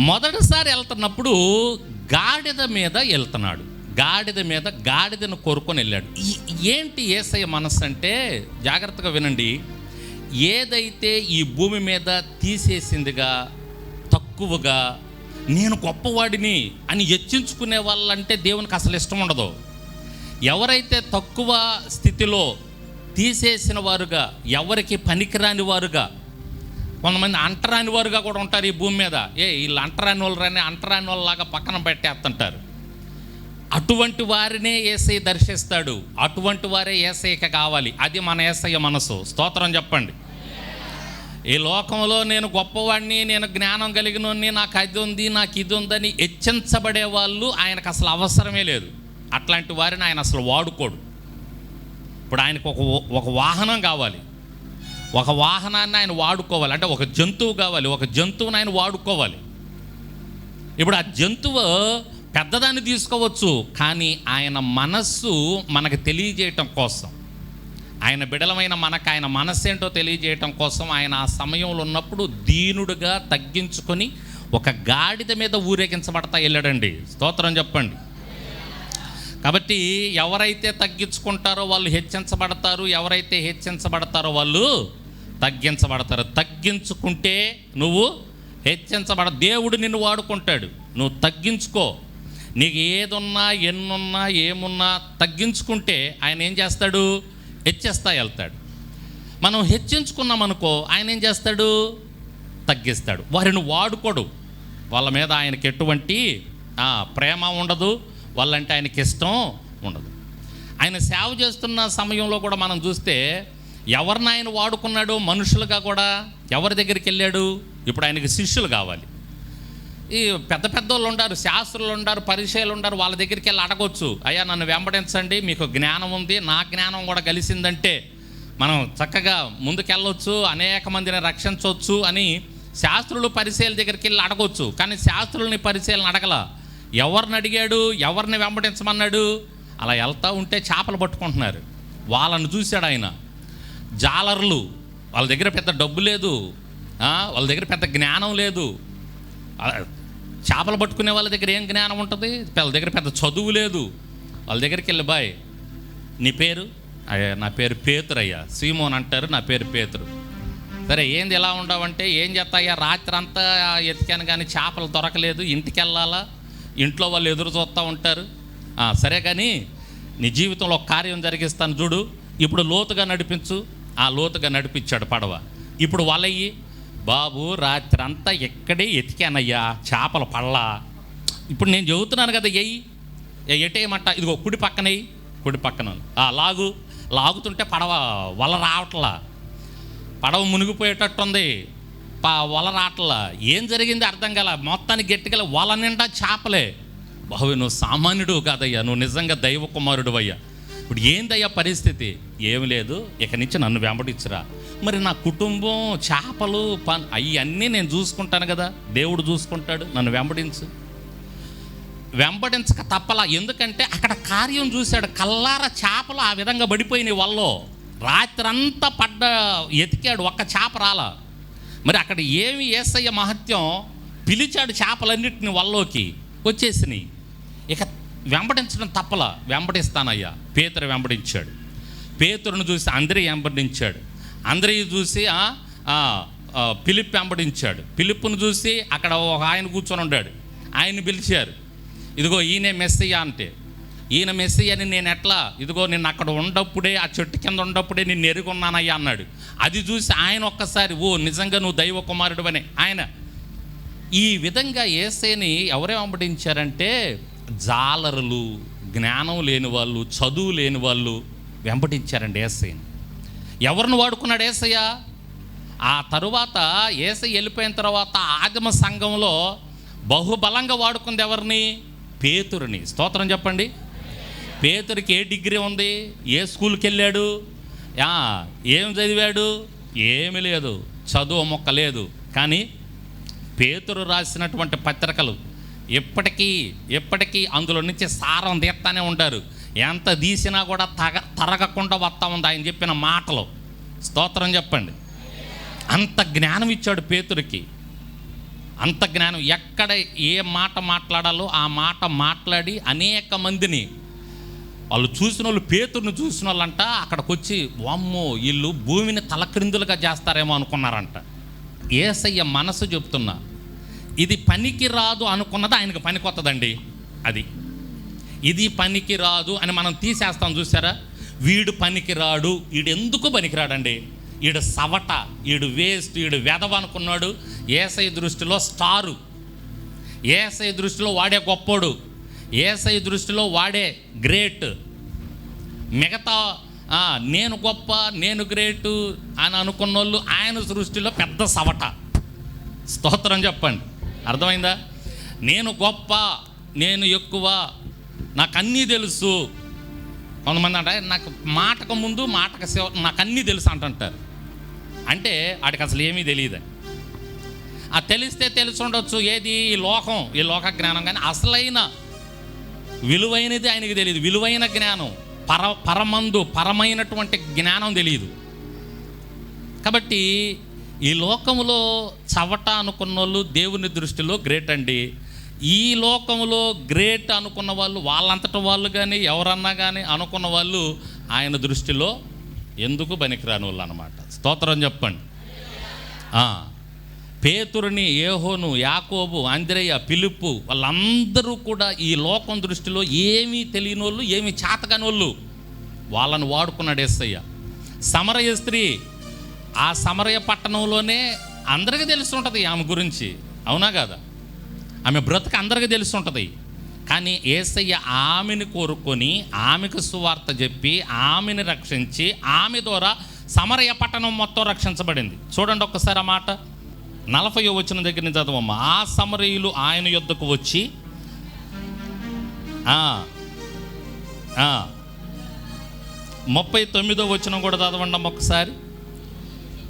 మొదటిసారి వెళ్తున్నప్పుడు గాడిద మీద వెళ్తున్నాడు. గాడిద మీద గాడిదను కోరుకొని వెళ్ళాడు. ఏంటి ఏసయ్య మనస్సు అంటే? జాగ్రత్తగా వినండి. ఏదైతే ఈ భూమి మీద తీసేసిందిగా తక్కువగా నేను గొప్పవాడిని అని హెచ్చించుకునే వాళ్ళంటే దేవునికి అసలు ఇష్టం ఉండదు. ఎవరైతే తక్కువ స్థితిలో తీసేసిన వారుగా ఎవరికి పనికిరాని వారుగా కొంతమంది అంటరాని వారుగా కూడా ఉంటారు ఈ భూమి మీద. ఏ వీళ్ళు అంటరాని వాళ్ళు రాని అంటరాని వాళ్ళలాగా పక్కన పెట్టేస్తుంటారు. అటువంటి వారినే ఏసై దర్శిస్తాడు. అటువంటి వారే ఏసైక కావాలి. అది మన ఏసయ్య మనసు. స్తోత్రం చెప్పండి. ఈ లోకంలో నేను గొప్పవాడిని నేను జ్ఞానం కలిగినోడిని నాకు అది ఉంది నాకు ఇది ఉందని హెచ్చించబడే వాళ్ళు ఆయనకు అసలు అవసరమే లేదు. అట్లాంటి వారిని ఆయన అసలు వాడుకోడు. ఇప్పుడు ఆయనకు ఒక ఒక వాహనం కావాలి. ఒక వాహనాన్ని ఆయన వాడుకోవాలి. అంటే ఒక జంతువు కావాలి. ఒక జంతువుని ఆయన వాడుకోవాలి. ఇప్పుడు ఆ జంతువు పెద్దదాన్ని తీసుకోవచ్చు. కానీ ఆయన మనస్సు మనకు తెలియజేయటం కోసం. ఆయన బిడలమైన మనకు ఆయన మనస్సు ఏంటో తెలియజేయటం కోసం ఆయన ఆ సమయంలో ఉన్నప్పుడు దీనుడుగా తగ్గించుకొని ఒక గాడిద మీద ఊరేగించబడతా వెళ్ళాడండి. స్తోత్రం చెప్పండి. కాబట్టి ఎవరైతే తగ్గించుకుంటారో వాళ్ళు హెచ్చించబడతారు ఎవరైతే హెచ్చించబడతారో వాళ్ళు తగ్గించబడతారు. తగ్గించుకుంటే నువ్వు హెచ్చించబడ దేవుడు నిన్ను వాడుకుంటాడు. నువ్వు తగ్గించుకో. నీకు ఏదున్నా ఎన్నున్నా ఏమున్నా తగ్గించుకుంటే ఆయన ఏం చేస్తాడు? హెచ్చేస్తా వెళ్తాడు. మనం హెచ్చించుకున్నాం అనుకో ఆయన ఏం చేస్తాడు? తగ్గిస్తాడు. వారిని వాడుకోడు. వాళ్ళ మీద ఆయనకి ఎటువంటి ప్రేమ ఉండదు. వాళ్ళంటే ఆయనకి ఇష్టం ఉండదు. ఆయన సేవ చేస్తున్న సమయంలో కూడా మనం చూస్తే ఎవరిని ఆయన వాడుకున్నాడు మనుషులుగా కూడా ఎవరి దగ్గరికి వెళ్ళాడు? ఇప్పుడు ఆయనకి శిష్యులు కావాలి. ఈ పెద్ద పెద్ద వాళ్ళు శాస్త్రులు ఉంటారు పరిచయాలు ఉండారు వాళ్ళ దగ్గరికి వెళ్ళి అడగొచ్చు. అయ్యా నన్ను వెంబడించండి మీకు జ్ఞానం ఉంది నా జ్ఞానం కూడా కలిసిందంటే మనం చక్కగా ముందుకెళ్ళొచ్చు అనేక మందిని రక్షించవచ్చు అని శాస్త్రులు పరిచయాల దగ్గరికి వెళ్ళి అడగొచ్చు. కానీ శాస్త్రులని పరిచయాలను అడగల. ఎవరిని అడిగాడు? ఎవరిని వెంబడించమన్నాడు? అలా వెళ్తూ ఉంటే చేపలు పట్టుకుంటున్నారు. వాళ్ళని చూశాడు ఆయన. జాలర్లు. వాళ్ళ దగ్గర పెద్ద డబ్బు లేదు. వాళ్ళ దగ్గర పెద్ద జ్ఞానం లేదు. చేపలు పట్టుకునే వాళ్ళ దగ్గర ఏం జ్ఞానం ఉంటుంది? వాళ్ళ దగ్గర పెద్ద చదువు లేదు. వాళ్ళ దగ్గరికి వెళ్ళి బాయ్ నీ పేరు? అయ్యా నా పేరు పేతురయ్యా సీమోన్ అంటారు నా పేరు పేతురు. సరే ఏంది ఎలా ఉండవంటే ఏం చేస్తాయ్యా? రాత్రి అంతా ఎతికాను కానీ చేపలు దొరకలేదు. ఇంటికి వెళ్ళాలా ఇంట్లో వాళ్ళు ఎదురు చూస్తూ ఉంటారు. సరే కానీ నీ జీవితంలో ఒక కార్యం జరిగిస్తాను చూడు. ఇప్పుడు లోతుగా నడిపించు. ఆ లోతుగా నడిపించాడు పడవ. ఇప్పుడు వలయ్యి బాబు రాత్రి అంతా ఎక్కడే ఎతికానయ్యా చేపలు పడలా. ఇప్పుడు నేను చెబుతున్నాను కదా ఎయ్యి ఎటేయమంట? ఇదిగో కుడి పక్కనయ్యి కుడి పక్కన ఆ లాగు లాగుతుంటే పడవ వల రావట్లా. పడవ మునిగిపోయేటట్టుంది పా వల రావట్లా. ఏం జరిగింది అర్థం కాల? మొత్తానికి గట్టిగల వల నిండా చేపలే. బాబు నువ్వు సామాన్యుడు కాదయ్యా నువ్వు నిజంగా దైవ కుమారుడు అయ్యా ఇప్పుడు ఏందయ్యా పరిస్థితి? ఏం లేదు. ఇక నుంచి నన్ను వెంబడించురా. మరి నా కుటుంబం చేపలు పన్ అవన్నీ నేను చూసుకుంటాను కదా. దేవుడు చూసుకుంటాడు. నన్ను వెంబడించు. వెంబడించక తప్పలా. ఎందుకంటే అక్కడ కార్యం చూశాడు. కల్లార చేపలు ఆ విధంగా పడిపోయినాయి వల్లో. రాత్రంతా పడ్డ ఎతికాడు. ఒక్క చేప రాల. మరి అక్కడ ఏమి ఏసయ్య మహత్యం? పిలిచాడు చేపలన్నిటిని వల్లోకి. వచ్చేసినాయి. ఇక వెంబడించడం తప్పలా. వెంబడిస్తానయ్యా. పేతురు వెంబడించాడు. పేతురును చూసి అందరి వెంబడించాడు. అందరి చూసి పిలిప్ వెంబడించాడు. పిలుపును చూసి అక్కడ ఒక ఆయన కూర్చొని ఉన్నాడు ఆయన పిలిచారు. ఇదిగో ఈయనే మెస్సయ్య అంటే. ఈయన మెస్సయ్య అని నేను ఎట్లా? ఇదిగో నేను అక్కడ ఉండప్పుడే ఆ చెట్టు కింద ఉండప్పుడే నేను ఎరుగున్నానయ్యా అన్నాడు. అది చూసి ఆయన ఒక్కసారి ఓ నిజంగా నువ్వు దైవ కుమారుడు అని ఆయన ఈ విధంగా ఏసేని ఎవరే వెంబడించారంటే జాలరులు జ్ఞానం లేని వాళ్ళు చదువు లేని వాళ్ళు వెంపటించారండి ఏసయ్యని. ఎవరిని వాడుకున్నాడు ఏసయ్య? ఆ తరువాత ఏసై వెళ్ళిపోయిన తర్వాత ఆగమ సంఘంలో బహుబలంగా వాడుకుంది ఎవరిని? పేతురిని. స్తోత్రం చెప్పండి. పేతురికి ఏ డిగ్రీ ఉంది? ఏ స్కూల్కి వెళ్ళాడు? ఏం చదివాడు? ఏమీ లేదు. చదువు మొక్క లేదు. కానీ పేతురు రాసినటువంటి పత్రికలు ఎప్పటికీ ఎప్పటికీ అందులో నుంచి సారం తీస్తానే ఉంటారు. ఎంత తీసినా కూడా తగ తరగకుండా వస్తా ఉంది ఆయన చెప్పిన మాటలు. స్తోత్రం చెప్పండి. అంత జ్ఞానం ఇచ్చాడు పేతురికి. అంత జ్ఞానం ఎక్కడ ఏ మాట మాట్లాడాలో ఆ మాట మాట్లాడి అనేక మందిని. వాళ్ళు చూసిన వాళ్ళు పేతుడిని చూసిన వాళ్ళంట అక్కడికి వచ్చి వామ్మో వీళ్ళు భూమిని తలక్రిందులుగా చేస్తారేమో అనుకున్నారంట. ఏసయ్య మనసు చెప్తున్నా ఇది పనికి రాదు అనుకున్నది ఆయనకు పనికి వస్తుందండి అది. ఇది పనికి రాదు అని మనం తీసేస్తాం చూసారా? వీడు పనికి రాడు వీడు ఎందుకు పనికిరాడండి? వీడు సవట వీడు వేస్ట్ వీడు వెదవ అనుకున్నాడు. ఏసై దృష్టిలో స్టారు. ఏసై దృష్టిలో వాడే గొప్పోడు. ఏసై దృష్టిలో వాడే గ్రేట్. మిగతా నేను గొప్ప నేను గ్రేటు అని అనుకున్న వాళ్ళు ఆయన దృష్టిలో పెద్ద సవట. స్తోత్రం చెప్పండి. అర్థమైందా? నేను గొప్ప నేను ఎక్కువ నాకు అన్నీ తెలుసు. కొంతమంది అంటే నాకు మాటకు ముందు మాటకు సేవ నాకు అన్నీ తెలుసు అంటుంటారు. అంటే వాడికి అసలు ఏమీ తెలియదు ఆ తెలిస్తే తెలిసి ఉండొచ్చు ఏది ఈ లోకం ఈ లోక జ్ఞానం కానీ అసలైన విలువైనది ఆయనకి తెలియదు విలువైన జ్ఞానం పర పరమందు పరమైనటువంటి జ్ఞానం తెలియదు కాబట్టి ఈ లోకంలో చవట అనుకున్న వాళ్ళు దేవుని దృష్టిలో గ్రేట్ అండి. ఈ లోకంలో గ్రేట్ అనుకున్న వాళ్ళు వాళ్ళంతట వాళ్ళు కానీ ఎవరన్నా కానీ అనుకున్న వాళ్ళు ఆయన దృష్టిలో ఎందుకు పనికిరాని వాళ్ళు అనమాట స్తోత్రం చెప్పండి. పేతురుని ఏహోను యాకోబు అంద్రయ్య పిలుపు వాళ్ళందరూ కూడా ఈ లోకం దృష్టిలో ఏమీ తెలియని వాళ్ళు ఏమీ చేతకాని వాళ్ళు వాళ్ళని వాడుకున్నాడు ఎస్సయ్య సమరయ స్త్రీ ఆ సమరయ పట్టణంలోనే అందరికీ తెలిసి ఉంటుంది ఆమె గురించి. అవునా కదా? ఆమె బ్రతుకు అందరికీ తెలిసి ఉంటుంది కానీ ఏసయ్య ఆమెను కోరుకొని ఆమెకు సువార్త చెప్పి ఆమెను రక్షించి ఆమె ద్వారా సమరయ పట్టణం మొత్తం రక్షించబడింది. చూడండి ఒక్కసారి ఆ మాట. నలభై వచ్చిన దగ్గర నుంచి చదవమ్మ. ఆ సమరయులు ఆయన యుద్ధకు వచ్చి ముప్పై తొమ్మిదో వచ్చిన కూడా చదవండి అమ్మ ఒకసారి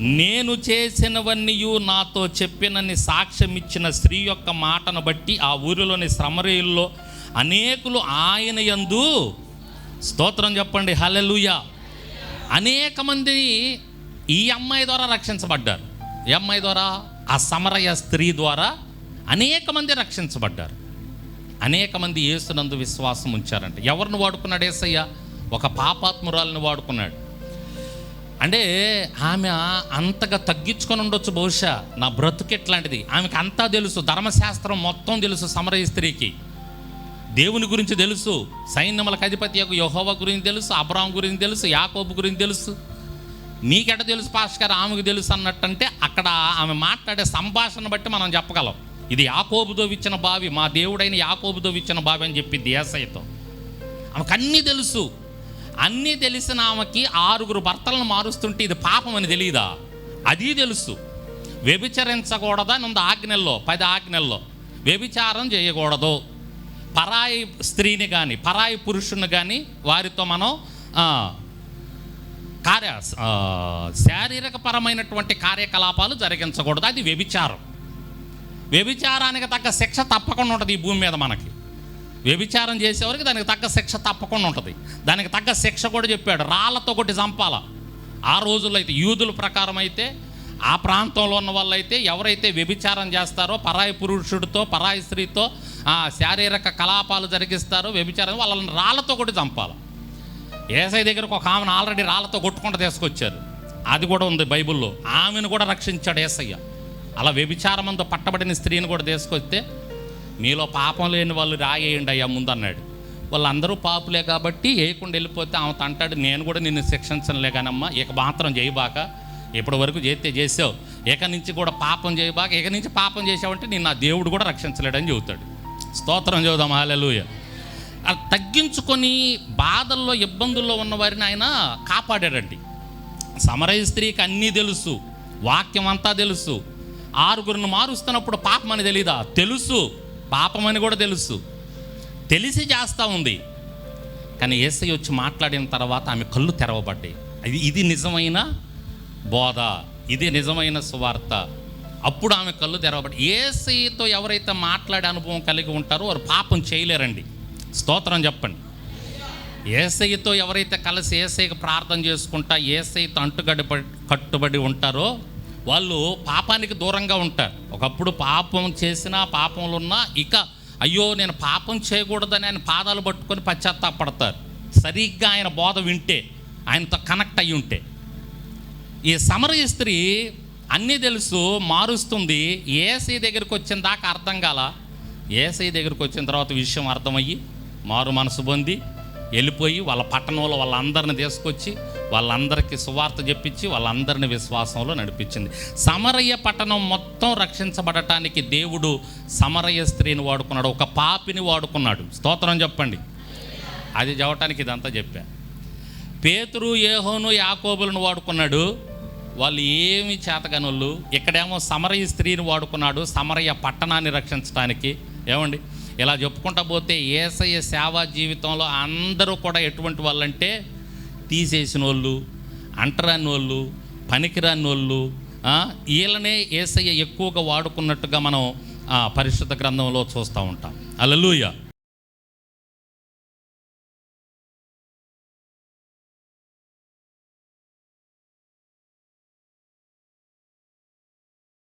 నేను చేసినవన్నీయు నాతో చెప్పినని సాక్ష్యం ఇచ్చిన స్త్రీ యొక్క మాటను బట్టి ఆ ఊరిలోని శ్రమరేయుల్లో అనేకులు ఆయన యందు స్తోత్రం చెప్పండి హలెలుయ అనేక మంది ఈ అమ్మాయి ద్వారా రక్షించబడ్డారు. ఈ అమ్మాయి ద్వారా ఆ సమరయ స్త్రీ ద్వారా అనేక మంది రక్షించబడ్డారు. అనేక మంది ఏసునందు విశ్వాసం ఉంచారంట. ఎవరిని వాడుకున్నాడు ఏసయ్య? ఒక పాపాత్మురాలను వాడుకున్నాడు. అంటే ఆమె అంతగా తగ్గించుకొని ఉండొచ్చు బహుశా. నా బ్రతుకు ఎట్లాంటిది? ఆమెకు అంతా తెలుసు. ధర్మశాస్త్రం మొత్తం తెలుసు సమరయ స్త్రీకి. దేవుని గురించి తెలుసు. సైన్యములకు అధిపతి యొక్క యహోవ గురించి తెలుసు. అబ్రాం గురించి తెలుసు. యాకోబు గురించి తెలుసు. నీకెట తెలుసు పాస్కర్ ఆమెకు తెలుసు అన్నట్టంటే అక్కడ ఆమె మాట్లాడే సంభాషణ బట్టి మనం చెప్పగలం. ఇది యాకోబుతో ఇచ్చిన బావి. మా దేవుడైన యాకోబుతో ఇచ్చిన బావి అని చెప్పింది ఏసైతో ఆమెకు అన్నీ తెలుసు. అన్నీ తెలిసిన ఆమెకి ఆరుగురు భర్తలను మారుస్తుంటే ఇది పాపం అని తెలియదా? అది తెలుసు. వ్యభిచరించకూడదా అని ఉంది ఆజ్ఞల్లో పది ఆజ్ఞల్లో. వ్యభిచారం చేయకూడదు. పరాయి స్త్రీని కానీ పరాయి పురుషుని కానీ వారితో మనం కార్య శారీరకపరమైనటువంటి కార్యకలాపాలు జరిగించకూడదు. అది వ్యభిచారం. వ్యభిచారానికి తగ్గ శిక్ష తప్పకుండా ఉంటుంది ఈ భూమి మీద మనకి. వ్యభిచారం చేసేవారికి దానికి తగ్గ శిక్ష తప్పకుండా ఉంటుంది. దానికి తగ్గ శిక్ష కూడా చెప్పాడు. రాళ్ళతో కొట్టి చంపాల. ఆ రోజుల్లో అయితే యూదుల ప్రకారం అయితే ఆ ప్రాంతంలో ఉన్న వాళ్ళైతే ఎవరైతే వ్యభిచారం చేస్తారో పరాయి పురుషుడితో పరాయి స్త్రీతో శారీరక కలాపాలు జరిగిస్తారో వ్యభిచారం వాళ్ళని రాళ్ళతో కొట్టి చంపాలి. ఏసై దగ్గరకు ఒక ఆమెను ఆల్రెడీ రాళ్ళతో కొట్టుకుంటూ తీసుకొచ్చారు. అది కూడా ఉంది బైబిల్లో. ఆమెను కూడా రక్షించాడు ఏసయ్య. అలా వ్యభిచారమంతో పట్టబడిన స్త్రీని కూడా తీసుకొస్తే మీలో పాపం లేని వాళ్ళు రాయేయండి అయ్యా ముందన్నాడు వాళ్ళందరూ పాపులే కాబట్టి వేయకుండా వెళ్ళిపోతే ఆమె అంటాడు నేను కూడా నిన్ను శిక్షించలే కానమ్మా ఇక మాత్రం చేయబాక ఇప్పటి వరకు చేస్తే చేసావు. ఇక నుంచి కూడా పాపం చేయబాక ఇక నుంచి పాపం చేసావంటే నేను నా దేవుడు కూడా రక్షించలేడని చెబుతాడు. స్తోత్రం చదువుదాం హాలూయ తగ్గించుకొని బాధల్లో ఇబ్బందుల్లో ఉన్న వారిని ఆయన కాపాడాడండి. సమరయ స్త్రీకి అన్నీ తెలుసు వాక్యం అంతా తెలుసు. ఆరుగురిని మారుస్తున్నప్పుడు పాపం అని తెలీదా? తెలుసు. పాపం అని కూడా తెలుసు. తెలిసి చేస్తూ ఉంది. కానీ ఏసై వచ్చి మాట్లాడిన తర్వాత ఆమె కళ్ళు తెరవబడ్డాయి. అది ఇది నిజమైన బోధ. ఇది నిజమైన సువార్త. అప్పుడు ఆమె కళ్ళు తెరవబడి ఏసైతో ఎవరైతే మాట్లాడే అనుభవం కలిగి ఉంటారో వారు పాపం చేయలేరండి. స్తోత్రం చెప్పండి. ఏసైతో ఎవరైతే కలిసి ఏసైకి ప్రార్థన చేసుకుంటా ఏసైతో అంటుగడి కట్టుబడి ఉంటారో వాళ్ళు పాపానికి దూరంగా ఉంటారు. ఒకప్పుడు పాపం చేసినా పాపంలో ఉన్నా ఇక అయ్యో నేను పాపం చేయకూడదని ఆయన పాదాలు పట్టుకొని పశ్చాత్తాపడతారు. సరిగ్గా ఆయన బోధ వింటే ఆయనతో కనెక్ట్ అయి ఉంటే. ఈ సమరయ స్త్రీ అన్నీ తెలుసు మారుస్తుంది. ఏసై దగ్గరికి వచ్చిన దాకా అర్థం కాల. ఏసై దగ్గరికి వచ్చిన తర్వాత విషయం అర్థమయ్యి మారు మనసు పొంది వెళ్ళిపోయి వాళ్ళ పట్టణంలో వాళ్ళందరిని తీసుకొచ్చి వాళ్ళందరికీ సువార్త చెప్పించి వాళ్ళందరిని విశ్వాసంలో నడిపించింది. సమరయ్య పట్టణం మొత్తం రక్షించబడటానికి దేవుడు సమరయ్య స్త్రీని వాడుకున్నాడు. ఒక పాపిని వాడుకున్నాడు. స్తోత్రం చెప్పండి. అది చెప్పటానికి ఇదంతా చెప్పా. పేతురు ఏహోను యాకోబులను వాడుకున్నాడు. వాళ్ళు ఏమి చేతగనుళ్ళు. ఇక్కడేమో సమరయ్య స్త్రీని వాడుకున్నాడు. సమరయ్య పట్టణాన్ని రక్షించడానికి ఏమండి? ఇలా చెప్పుకుంటా పోతే ఏసయ్య సేవా జీవితంలో అందరూ కూడా ఎటువంటి వాళ్ళంటే తీసేసిన వాళ్ళు అంటరాని వాళ్ళు పనికిరాని వాళ్ళు వీళ్ళనే ఏసయ్య ఎక్కువగా వాడుకున్నట్టుగా మనం ఆ, పరిశుద్ధ గ్రంథంలో చూస్తూ ఉంటాం. అలలుయ